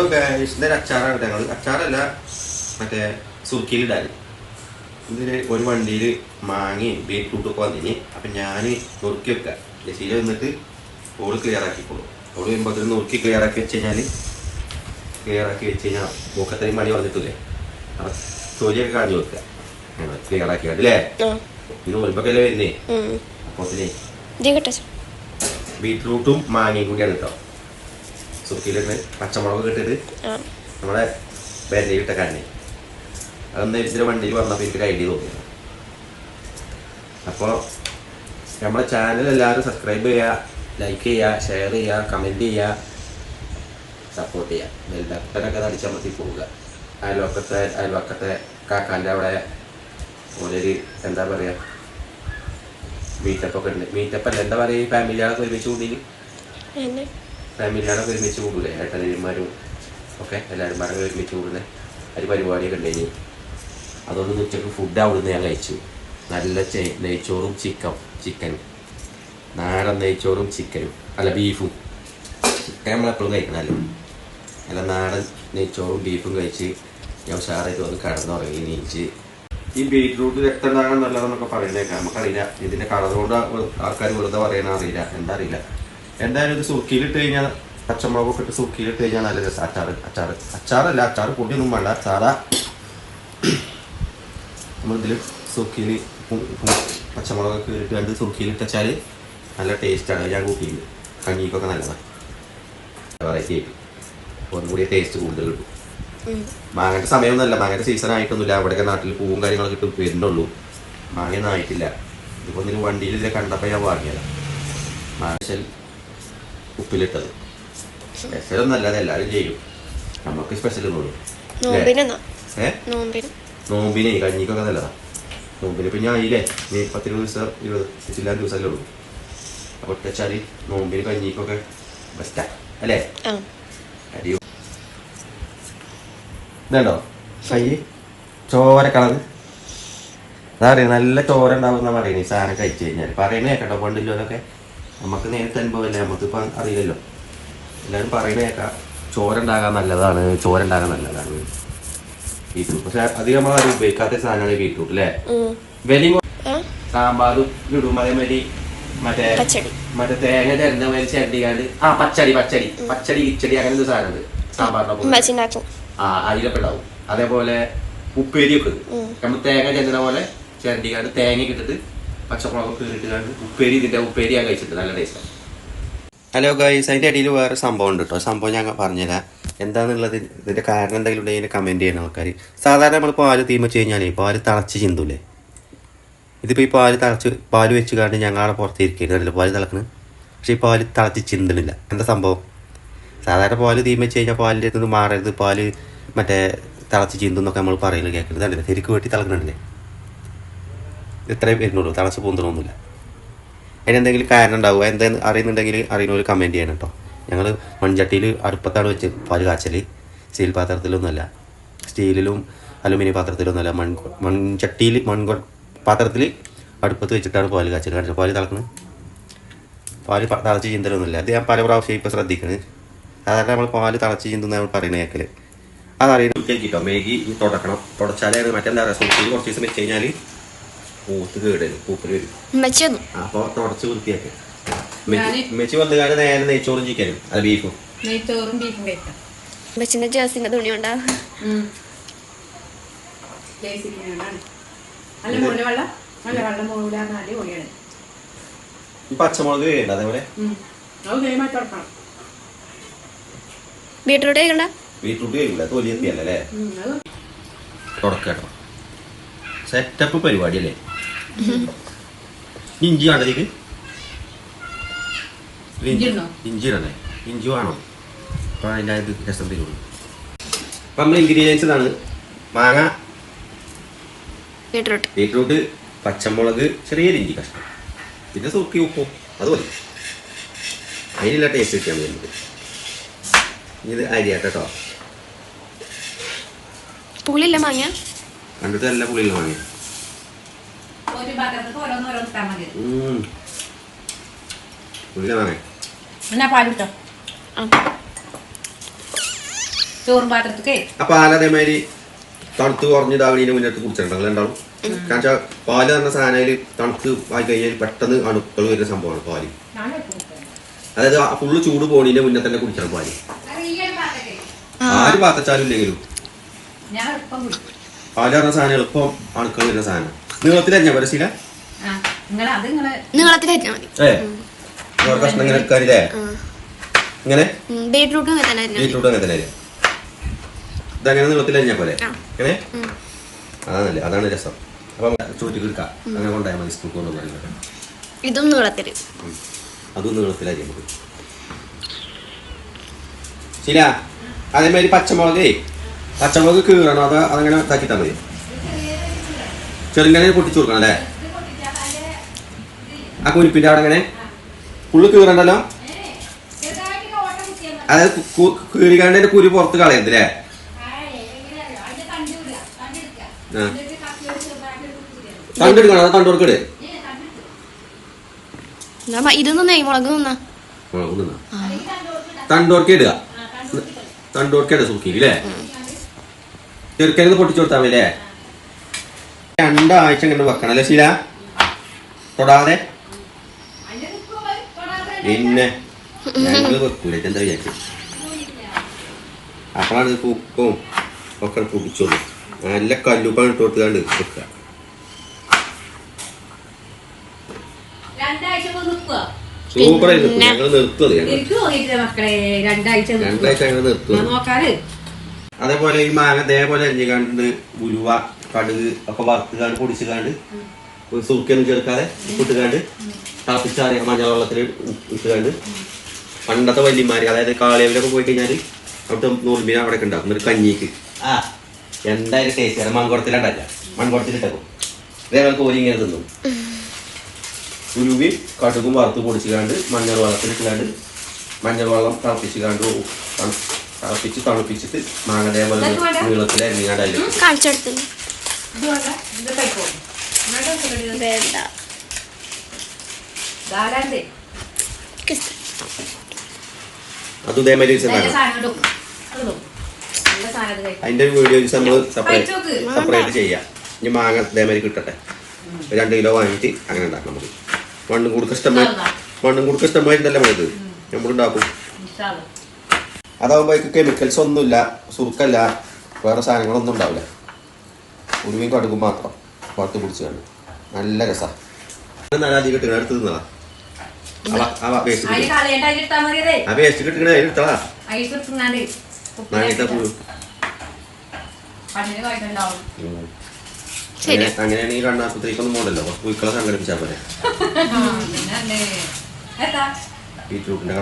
ഇതൊരു അച്ചാറാണ് ഞങ്ങൾ അച്ചാറല്ല മറ്റേ സുർക്കിയിലിടാൻ ഇതിന് ഒരു വണ്ടിയിൽ മാങ്ങയും ബീറ്റ്റൂട്ട് ഒക്കെ വന്നിന്. അപ്പം ഞാൻ നുറുക്കി വെക്കാം. ജസീല വന്നിട്ട് ഓട് ക്ലിയർ ആക്കിക്കോളൂ. ഓട് വരുമ്പോൾ അതിൽ നുറുക്കി ക്ലിയർ ആക്കി വെച്ച് കഴിഞ്ഞാൽ ക്ലിയർ ആക്കി വെച്ച് കഴിഞ്ഞാൽ മൂക്കത്രയും മണി വന്നിട്ടില്ലേ? അപ്പം തൊലിയൊക്കെ കാണിച്ചു വെക്കുക ക്ലിയർ ആക്കി അല്ലേ ഇത് ഒലിപ്പൊക്കെ വരുന്നേ. അപ്പോൾ ബീറ്റ്റൂട്ടും മാങ്ങയും കൂടിയാണ് കേട്ടോ. സുർക്കിയിലിട്ട് പച്ചമുളക് ഇട്ടിട്ട് നമ്മളെ ബെല്ലയിൽ ഇട്ട കണ്ണി അതൊന്ന് ഇച്ചിരി വണ്ടിയിൽ വന്നപ്പോൾ എനിക്ക് ഐഡിയ തോന്നി. അപ്പോൾ നമ്മുടെ ചാനൽ എല്ലാവരും സബ്സ്ക്രൈബ് ചെയ്യുക ലൈക്ക് ചെയ്യുക ഷെയർ ചെയ്യുക കമന്റ് ചെയ്യുക സപ്പോർട്ട് ചെയ്യുക ബെൽബട്ടനൊക്കെ അടിച്ചമർത്തി പോവുക. അയൽവക്കത്തെ അയൽവക്കത്തെ കാക്കാന്റെ അവിടെ ഓരൊരു എന്താ പറയുക മീറ്റപ്പൊക്കെ ഉണ്ട്. മീറ്റപ്പ് അല്ല എന്താ പറയുക ഫാമിലിയാളൊക്കെ ഒരുമിച്ച് കൂടി എന്നെ ഫാമിലിയാണൊക്കെ ഒരുമിച്ച് കൂടൂലേ ഏട്ടനന്മാരും ഒക്കെ എല്ലാവരും പറഞ്ഞ് ഒരുമിച്ച് കൂടുന്ന? ഒരു പരിപാടിയൊക്കെ ഉണ്ടായി അതുകൊണ്ട് ഉച്ചയ്ക്ക് ഫുഡ് അവിടുന്ന് ഞാൻ കഴിച്ചു. നല്ല നെയ്ച്ചോറും ചിക്കൻ ചിക്കനും നാടൻ നെയ്ച്ചോറും ചിക്കനും. അല്ല ബീഫും. ചിക്കൻ നമ്മളെപ്പോഴും കഴിക്കണമല്ലോ. അല്ല നാടൻ നെയ്ച്ചോറും ബീഫും കഴിച്ച് ഞാൻ ഉഷാറായിട്ട് വന്ന് കിടന്നുറങ്ങി നീച്ച്. ഈ ബീറ്റ്റൂട്ട് രക്തം ഉണ്ടാകാൻ നല്ലതെന്നൊക്കെ പറയുന്നേക്കാം. നമുക്കറിയില്ല. ഇതിന്റെ കളർ ആൾക്കാർ വെറുതെ പറയണ എന്താ അറിയില്ല. എന്തായാലും ഇത് സുർക്കിയിലിട്ട് കഴിഞ്ഞാൽ പച്ചമുളകൊക്കെ ഇട്ട് സുർക്കിയിലിട്ട് കഴിഞ്ഞാൽ നല്ല രസം. അച്ചാറ് അച്ചാറ് അച്ചാറല്ല അച്ചാറ് പൊടിയൊന്നും വേണ്ട. സാധാ നമ്മളിതിൽ സുർക്കിയിൽ പച്ചമുളകൊക്കെ ഇട്ട് കണ്ട് സുർക്കിയിലിട്ട് വെച്ചാൽ നല്ല ടേസ്റ്റാണ് ഞാൻ കൂട്ടിയില്ല. കഞ്ഞിക്കൊക്കെ നല്ലതാണ് വെറൈറ്റി ആയിട്ട്. ഒന്നും കൂടി ടേസ്റ്റ് കൂടുതൽ കിട്ടും. മാങ്ങയുടെ സമയമൊന്നുമല്ല. മാങ്ങയുടെ സീസൺ ആയിട്ടൊന്നുമില്ല. അവിടെയൊക്കെ നാട്ടിൽ പൂവും കാര്യങ്ങളൊക്കെ ഇട്ട് വരുന്നുള്ളൂ. മാങ്ങയൊന്നും ആയിട്ടില്ല. ഇതിപ്പോൾ ഒന്നിനും വണ്ടിയിൽ ഇതിലെ കണ്ടപ്പോൾ ഞാൻ വാങ്ങിയതാണ് മാങ്ങ ഉപ്പിലിട്ടത്. സ്പെഷ്യൽ ഒന്നല്ല അത് എല്ലാവരും ചെയ്യും നമുക്ക് സ്പെഷ്യൽ ഒന്നുള്ളൂ നോമ്പിന് കഞ്ഞിക്കൊക്കെ നല്ലതാ. നോമ്പിന് പിന്നെ ആയില്ലേ? നീ പത്തിരുപത് ദിവസം ഇരുപത് ചില്ലാൻ ദിവസമല്ലേ ഉള്ളൂ. അപ്പോൾ വെച്ചാൽ നോമ്പിന് കഞ്ഞിക്കൊക്കെ ബെസ്റ്റാ അല്ലേ? അടിയോ ഇതുണ്ടോ? കൈ ചോര കളർ? അതാ പറയുക നല്ല ചോര ഉണ്ടാവുന്ന പറയുന്നത് ഈ സാധനം കഴിച്ചു കഴിഞ്ഞാൽ പറയുന്നത് കേട്ടോ പണ്ടില്ലോ അതൊക്കെ നമുക്ക് നേരത്തെ അനുഭവമല്ലേ നമുക്കിപ്പം അറിയില്ലല്ലോ. എല്ലാവരും പറയുന്ന കേൾക്കാം ചോര ഉണ്ടാകാൻ നല്ലതാണ് ചോര ഉണ്ടാകാൻ നല്ലതാണ്. ബീറ്റ്റൂട്ട്. പക്ഷെ അധികം നമ്മൾ ആരും ഉപയോഗിക്കാത്ത സാധനമാണ് ബീറ്റ്റൂട്ട് അല്ലേ? വലിയ സാമ്പാറും ഇടും അതേമാതിരി മറ്റേ മറ്റേ തേങ്ങ തരുന്ന മാതിരി ചരണ്ടിക്കാണ്ട്. ആ പച്ചടി പച്ചടി. പച്ചടി കിച്ചടി അങ്ങനെ ഒരു സാധനമുണ്ട് സാമ്പാറിനൊപ്പം ആ ഉണ്ടാവും അതേപോലെ ഉപ്പേരി ഒക്കെ ഉം. നമ്മൾ തേങ്ങ ചെല്ലുന്ന പോലെ ചരണ്ടിക്കാണ്ട് തേങ്ങ ഇട്ടിട്ട് പച്ചമുളകൊക്കെ ഇട്ടിട്ട് ഉപ്പേരി ഇതിന്റെ ഉപ്പേരി ഞാൻ കഴിച്ചിട്ടുണ്ട്. നല്ല ടേസ്റ്റാണ് ഹലോ ഗൈസ് അതിന്റെ ഇടയിൽ വേറെ സംഭവം ഉണ്ട് കേട്ടോ സംഭവം ഞാൻ പറഞ്ഞുതരാം. എന്താണെന്നുള്ളത് ഇതിന്റെ കാരണം എന്തെങ്കിലും ഉണ്ടെങ്കിൽ കമന്റ് ചെയ്യണം ആൾക്കാർ സാധാരണ നമ്മൾ പാൽ തീമ വെച്ച് കഴിഞ്ഞാലേ പാൽ തിളച്ച് ചിന്തൂലേ? ഇതിപ്പോൾ ഈ പാൽ തിളച്ച് പാൽ വെച്ച് കണ്ട് ഞങ്ങളെ പുറത്തിരിക്കരുതല്ലോ പാൽ തിളക്കുന്നത് പക്ഷേ ഈ പാൽ തിളച്ച് ചിന്തണില്ല. എന്താ സംഭവം? സാധാരണ പാൽ തീമച്ച് കഴിഞ്ഞാൽ പാലിന്റെ അടുത്ത് മാറരുത്. പാൽ മറ്റേ തിളച്ച് ചിന്തുന്നൊക്കെ നമ്മൾ പറയുന്നത് കേൾക്കുന്നത് അല്ലേ ശരിക്കും വെട്ടി തിളക്കണല്ലേ ഇത്രയും വരുന്നുള്ളൂ തടസ്സം പൊന്തണമൊന്നുമില്ല അതിനെന്തെങ്കിലും കാരണം ഉണ്ടാവുക? എന്താ അറിയുന്നുണ്ടെങ്കിൽ അറിയുന്നവർ കമന്റ് ചെയ്യണം കേട്ടോ. ഞങ്ങൾ മൺചട്ടിയിൽ അടുപ്പത്താണ് വെച്ച് പാൽ കാച്ചൽ സ്റ്റീൽ പാത്രത്തിലൊന്നുമല്ല. സ്റ്റീലിലും അലുമിനിയം പാത്രത്തിലൊന്നുമല്ല. മൺ മൺചട്ടിയിൽ മൺ പാത്രത്തിൽ അടുപ്പത്ത് വെച്ചിട്ടാണ് പാൽ കാച്ചൽ കാണിച്ചത് പാൽ തിളക്കുന്നത് പാൽ തിളച്ച് ചിന്തലൊന്നുമില്ല. അത് ഞാൻ പല പ്രാവശ്യം ഇപ്പോൾ ശ്രദ്ധിക്കുന്നത് സാധാരണ നമ്മൾ പാൽ തിളച്ച് ചിന്തുന്ന നമ്മൾ പറയുന്നത് കേൾക്കൽ അതറിയണം. കേട്ടോ. മേഗി തുടക്കണം. തുടച്ചാലേ മറ്റെന്താ പറയുക കുറച്ച് ദിവസം വെച്ച് കഴിഞ്ഞാൽ പൂത്ത് വരും. തുടച്ച് വൃത്തിയാക്കി. മെച്ചി വന്ന കാലം നേരെ നെയ്ച്ചോറും ചിക്കനും അത് ബീഫും. നെയ്ച്ചോറും കഴിക്കാം. ജേഴ്സിന്റെ തുണി പച്ചമുളക് വേണ്ട അതേപോലെ ബീട്രൂട്ട് കഴിക്കണ്ട കഴിക്കില്ല തുടക്കട്ടോ. സെറ്റപ്പ് പരിപാടിയല്ലേ? ഇഞ്ചി വേണ്ടതിക്ക് ഇഞ്ചി? ഇഞ്ചി ഇടണേ ഇഞ്ചി വേണം. അപ്പോൾ അതിന്റെ രസം തരുള്ളൂ. അപ്പം നമ്മൾ ഇൻഗ്രീഡിയൻസ് ഇതാണ്. മാങ്ങ ബീട്രൂട്ട് ബീട്രൂട്ട് പച്ചമുളക് ചെറിയൊരു ഇഞ്ചി കഷ്ണം. പിന്നെ സൂക്കി ഉപ്പു. അത് മതി. അതിനുള്ള ടേസ്റ്റ് കിട്ടിയാൽ മതി നമുക്ക്. ഇത് അരിയാട്ടോ കേട്ടോ. പുളിയില്ല മാങ്ങ? കണ്ടിട്ട് നല്ല പുളിയില്ല വാങ്ങി ഒരു പാത്രത്തിൽ ഓരോന്നോരോന്ന് ഇട്ടാൽ മതി എന്നാ പാലിട്ടോ ആ ചോറും പാത്രത്തിക്കേ ആ പാൽ അതേമാതിരി തണുത്ത് കുറഞ്ഞിതാകണീന് മുന്നിട്ട് കുടിച്ചിട്ടുണ്ടാവും കാരണം വെച്ചാൽ പാൽ പറഞ്ഞ സാധനം തണുത്ത് ആയി കഴിഞ്ഞാൽ പെട്ടെന്ന് അണുക്കൾ വരുന്ന സംഭവമാണ് പാൽ. അതായത് ഫുള്ള് ചൂട് പോണീന്റെ മുന്നേ തന്നെ കുടിക്കണം പാൽ. ആര് പാത്തച്ചാലും ഇല്ലെങ്കിലും. പാൽ പറഞ്ഞ സാധനം എളുപ്പം അണുക്കൾ വരുന്ന സാധനം. പരശീല മതി. കഷ്ണം ഇങ്ങനെ എടുക്കാറില്ലേ ഇങ്ങനെ? ബീട്രൂട്ടും അങ്ങനെ തന്നെ ഇതങ്ങനെ പോലെ ഇങ്ങനെ. അതാണല്ലേ അതാണ് രസം. അപ്പം ചോറ്റിക്ക് എടുക്കാം. അങ്ങനെ കൊണ്ടായാൽ മതി കൊണ്ടു ഇതും അതും ശരിയ അതേമാതിരി പച്ചമുളകേ പച്ചമുളക് കീറണം. അത് അതങ്ങനെ ഇതാക്കിത്താൽ മതി. ചെറുങ്ങനെ പൊട്ടിച്ചു കൊടുക്കണം അല്ലേ? ആ കുരിപ്പിന്റെ അവിടെ അങ്ങനെ ഫുള്ള് കീറണ്ടല്ലോ? അതായത് കീറിക്കാണ്ട് കുരു പുറത്ത് കളയരുത് അല്ലേ? ആ. തണ്ടെടുക്കണം. അത് മ- ഇതൊന്നും മുളക് തണ്ടോർക്ക ഇടുക. തണ്ടോർക്ക ഇടുക സുക്കി അല്ലേ? ചെറുക്കരുന്ന് പൊട്ടിച്ചു കൊടുത്താൽ മതി അല്ലേ? രണ്ടാഴ്ച ഇങ്ങനെ വെക്കണം അല്ലേ ശീല? തൊടാതെ? പിന്നെ ഞങ്ങൾ വെക്കൂല എന്താ വിചാരിച്ചു? അപ്പോഴാണ് ഇത് ഉപ്പും ഒക്കെ പൊടിച്ചോളൂ നല്ല കല്ലുപ്പാണ് ഇട്ട് കൊടുത്തുകൊണ്ട് വെക്കുക സൂപ്പർ പിന്നെ- ഞങ്ങൾ നിർത്തുന്നത് ഞങ്ങൾ രണ്ടാഴ്ച ഞങ്ങൾ നിർത്തുന്നത് അതേപോലെ ഈ മാങ്ങ അതേപോലെ അരിഞ്ഞുകാണ്ട് ഉലുവ കടുക് ഒക്കെ വറുത്തുകാണ്ട് പൊടിച്ചുകാണ്ട് സൂക്കിയൊന്നും ചേർക്കാതെ ഉപ്പിട്ടുകാണ്ട് തിളപ്പിച്ചാറിയ മഞ്ഞൾ വെള്ളത്തിൽ ഇട്ടുകാണ്ട് പണ്ടത്തെ വല്യമാര് അതായത് കാളിയവിലൊക്കെ പോയി കഴിഞ്ഞാൽ അവിടുത്തെ നൂൽമീൻ അവിടെ ഉണ്ടാക്കും ഒരു കഞ്ഞിക്ക്. ആ എന്തായാലും ടേസ്റ്റ് മൺകുടത്തിലുണ്ടല്ല മൺകുടത്തിലിട്ടേക്കും ഇതേപോലെ കോരി ഇങ്ങനെ തിന്നും. ഉരുവി കടുകും വറുത്ത് പൊടിച്ചുകാണ്ട് മഞ്ഞൾ വെള്ളത്തിലിട്ടുകാണ്ട് മഞ്ഞൾ വെള്ളം തിളപ്പിച്ചുകാണ്ട് തിളപ്പിച്ച് തണുപ്പിച്ചിട്ട് മാങ്ങ അതേപോലെ നീളത്തിലായിരുന്നു വേണ്ട? നീളത്തിൽ അരിഞ്ഞാണ്ട് കാണിച്ചെടുത്തു ഇത് വേണ്ട. ധാരാണ്ടേ. അത് ഇതേമാതിരി ഉണ്ടാക്കണം അതിന്റെ വീഡിയോ നമ്മൾ സെപ്പറേറ്റ് സെപ്പറേറ്റ് ചെയ്യാം. ഇനി മാങ്ങ ഇതേമാതിരി കിട്ടട്ടെ. രണ്ട് കിലോ വാങ്ങിട്ട് അങ്ങനെ ഉണ്ടാക്കാം നമുക്ക്. മണ്ണും കൂടുതൽ ഇഷ്ടമായി മണ്ണും കൊടുക്ക ഇഷ്ടമായിട്ടുണ്ടല്ലേ ഇത് നമ്മളുണ്ടാക്കും. അതാവുമ്പോൾ കെമിക്കൽസ് ഒന്നുമില്ല സുറുക്കല്ല വേറെ സാധനങ്ങളൊന്നും ഉണ്ടാവില്ല. ഉരുവിയും കടുകും മാത്രം വറുത്ത് പിടിച്ച് കണ്ട്. നല്ല രസമാണ് അധികം കിട്ടുക അടുത്ത് തിന്നതാ വേസ്റ്റ് അങ്ങനെയാണെങ്കിൽ കണ്ണാസ്പത്രിക്കൊന്നും പോകണ്ടല്ലോ സംഘടിപ്പിച്ചാൽ പോലെ ബീറ്റ്റൂട്ടിന്റെ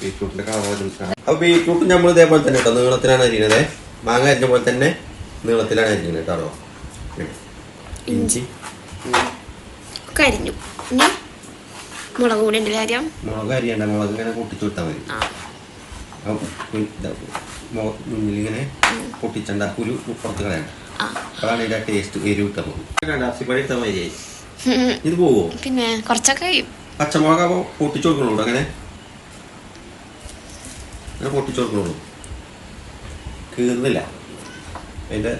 ബീറ്റ്റൂട്ടിന്റെ കളർ അപ്പൊ ബീറ്റ്റൂട്ട് നമ്മൾ ഇതേപോലെ തന്നെ കേട്ടോ നീളത്തിലാണ് അരിക്കുന്നത് മാങ്ങ അരിഞ്ഞ പോലെ തന്നെ നീളത്തിലാണ് അരിക്കുന്നത് കേട്ടോ ഇഞ്ചി. കരിഞ്ഞു ഇനി മുളക് കൂടി ഉണ്ട് കാര്യം? മുളക് അരിയണ്ട മുളക് ഇങ്ങനെ പൊട്ടിച്ചു കൊടുത്താൽ മതി. ആ. അപ്പൊ ഇതാ മുള- മുന്നിൽ ഇങ്ങനെ പൊട്ടിച്ചണ്ട കുരു പുറത്ത് കളയണ്ട. അതാണ് ഇതിന്റെ ടേസ്റ്റ് എരിവ് ഇട്ടാൽ മതി അസിപ്പഴി ഇട്ടാൽ മതിയായി ഇത് പോവോ? പിന്നെ കുറച്ചൊക്കെ പച്ചമുളക് പൊട്ടിച്ചു കൊടുക്കണോ അങ്ങനെ? അങ്ങനെ പൊട്ടിച്ചു കൊടുക്കുന്നു കീറുന്നില്ല. അതിന്റെ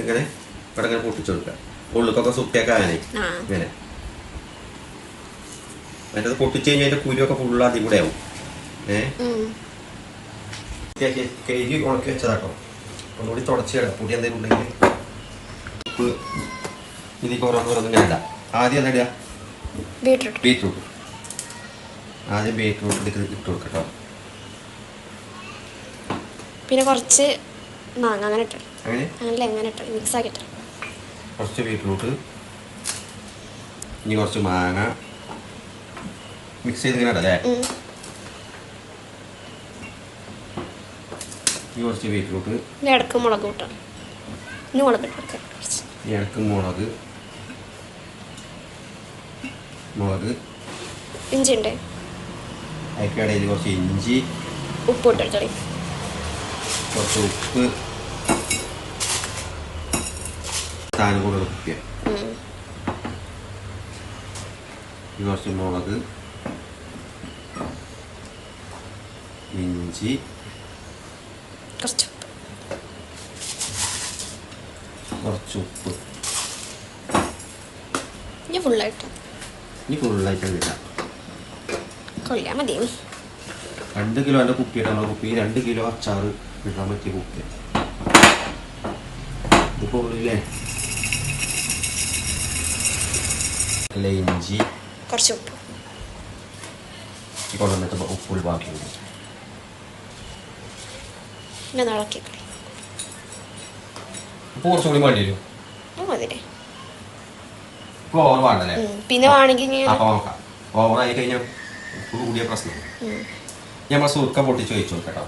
ഇങ്ങനെ ഇവിടെ ഇങ്ങനെ പൊട്ടിച്ചു കൊടുക്കുക. ഉള്ളിക്കൊക്കെ സുപ്പിയൊക്കെ ഇങ്ങനെ ആ. അത് പൊട്ടിച്ചു കഴിഞ്ഞാൽ അതിന്റെ കുരുവൊക്കെ ഫുള്ള് അതിൽ കൂടെ ആവും ഏഹ് കഴുകി ഉണക്കി വെച്ചതാട്ടോ. ഒന്നുകൂടി തുടച്ചിടാം പൊടി എന്തെങ്കിലും ഉണ്ടെങ്കിൽ ഉപ്പ് ഇതിലേക്ക് ഓരോന്ന് ഓരോന്ന് ഇടാം. ആദ്യം എന്താ ഇടുക? ബീറ്റ്റൂട്ട്. ആദ്യം ബീറ്റ്റൂട്ട് ഇട്ട് കൊടുക്കട്ടോ. പിന്നെ കുറച്ച് മാങ്ങ അങ്ങനെ ഇട്ടു. അങ്ങനെ അങ്ങനെ എങ്ങനെ ഇട്ടു. മിക്സ് ആക്കി ഇട്ടു. കുറച്ച് ബീറ്റ്റൂട്ട്. ഇനി കുറച്ച് മാങ്ങ. മിക്സ് ചെയ്ത് ഇങ്ങനെ ഇടല്ലേ? ഇനി കുറച്ച് ബീറ്റ്റൂട്ട്. ഇനി ഇടയ്ക്ക് മുളക് കൂട്ടാം. ഇനി മുളക് ഇട്ട് കൊടുക്കാം. ഇനി ഇടയ്ക്ക് മുളക്. മുളക്. ഇഞ്ചി ഉണ്ട് അതിനിടയിൽ കുറച്ച് ഇഞ്ചി. ഉപ്പ് ഇട്ട് കുറച്ച് ഉപ്പ് താനും കൂടെ. ഇനി കുറച്ച് മുളക് ഇഞ്ചി കുറച്ച് കുറച്ച് ഉപ്പ്. ഇനി ഫുള്ളായിട്ട് ഇനി ഫുള്ളായിട്ട് ഇടാം. കൊള്ളിയാൽ മതി. രണ്ട് കിലോന്റെ കുപ്പിയുടെ നമ്മുടെ കുപ്പി രണ്ട് കിലോ അച്ചാറ് ഇടാൻ പറ്റിയ കുപ്പി ഇതിപ്പോൾ ഉള്ളില്ലേ അല്ല ഇഞ്ചി കുറച്ച് ഉപ്പ് കൊണ്ടുവന്നിട്ട് ബാക്കി ഇടും. പിന്നെ ഇളക്കി ഉപ്പ് കുറച്ചുകൂടി വേണ്ടി വരും ഉപ്പ് ഓവർ വേണ്ടല്ലേ പിന്നെ വേണമെങ്കിൽ അപ്പം നോക്കാം ഓവർ ആയി കഴിഞ്ഞാൽ ഉപ്പ് കൂടിയ പ്രശ്നം ഞാൻ സുർക്ക പൊട്ടിച്ച് വെച്ചു കേട്ടോ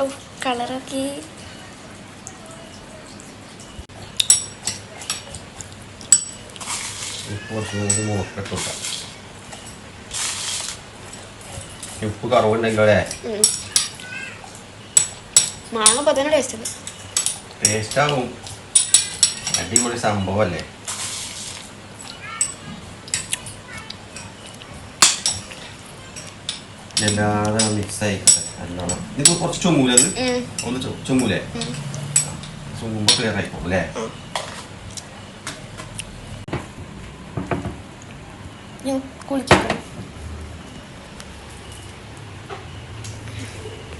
ഓ കളറൊക്കെ. കുറച്ചും കൂടി നോക്കിട്ട് കൊടുക്കാം ഉപ്പ് കുറവുണ്ടെങ്കിലോ അല്ലേ മാങ്ങ ടേസ്റ്റ് അടിപൊളി സംഭവമല്ലേ എല്ലാതെ മിക്സ് ആയിക്കട്ടെ നല്ലോണം. ഇത് കുറച്ച് ചുമൂലത് അത് ഒന്ന് ചു- ചുമൂലേ? ഉം. ചുമ്പോ ക്ലിയർ ആയിക്കോളും അല്ലേ?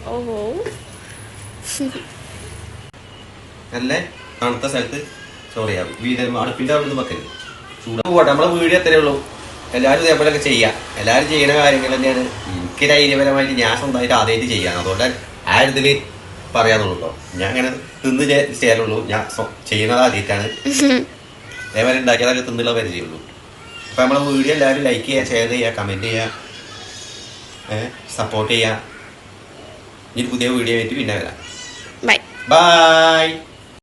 ഓഹോ അല്ലേ? തണുത്ത സ്ഥലത്ത് സോറി വീട് അടുപ്പിന്റെ അവിടെ നിന്ന് വെക്കരുത്. ചൂടാ. പോട്ടെ നമ്മളെ വീട് എത്രയേ ഉള്ളൂ? എല്ലാവരും ഇതേപോലെയൊക്കെ ചെയ്യാം. എല്ലാവരും ചെയ്യുന്ന കാര്യങ്ങൾ തന്നെയാണ് എനിക്ക് ധൈര്യപരമായിട്ട് ഞാൻ സ്വന്തമായിട്ട് ആദ്യമായിട്ട് ചെയ്യാം. അതുകൊണ്ട് ആ ഇതിൽ പറയാന്നുള്ളൂ ഞാൻ അങ്ങനെ തിന്ന് ചെയ്യാനുള്ളൂ. ഞാൻ ചെയ്യുന്നത് ആദ്യമായിട്ടാണ്. അതേപോലെ ഉണ്ടാക്കിയതൊക്കെ തിന്നുള്ള പരിചയമുള്ളൂ അപ്പം നമ്മളെ വീഡിയോ എല്ലാവരും ലൈക്ക് ചെയ്യുക ഷെയർ ചെയ്യുക കമന്റ് ചെയ്യുക സപ്പോർട്ട് ചെയ്യുക ഇനി പുതിയ വീഡിയോ ആയിട്ട് പിന്നെ വരാം. Bye bye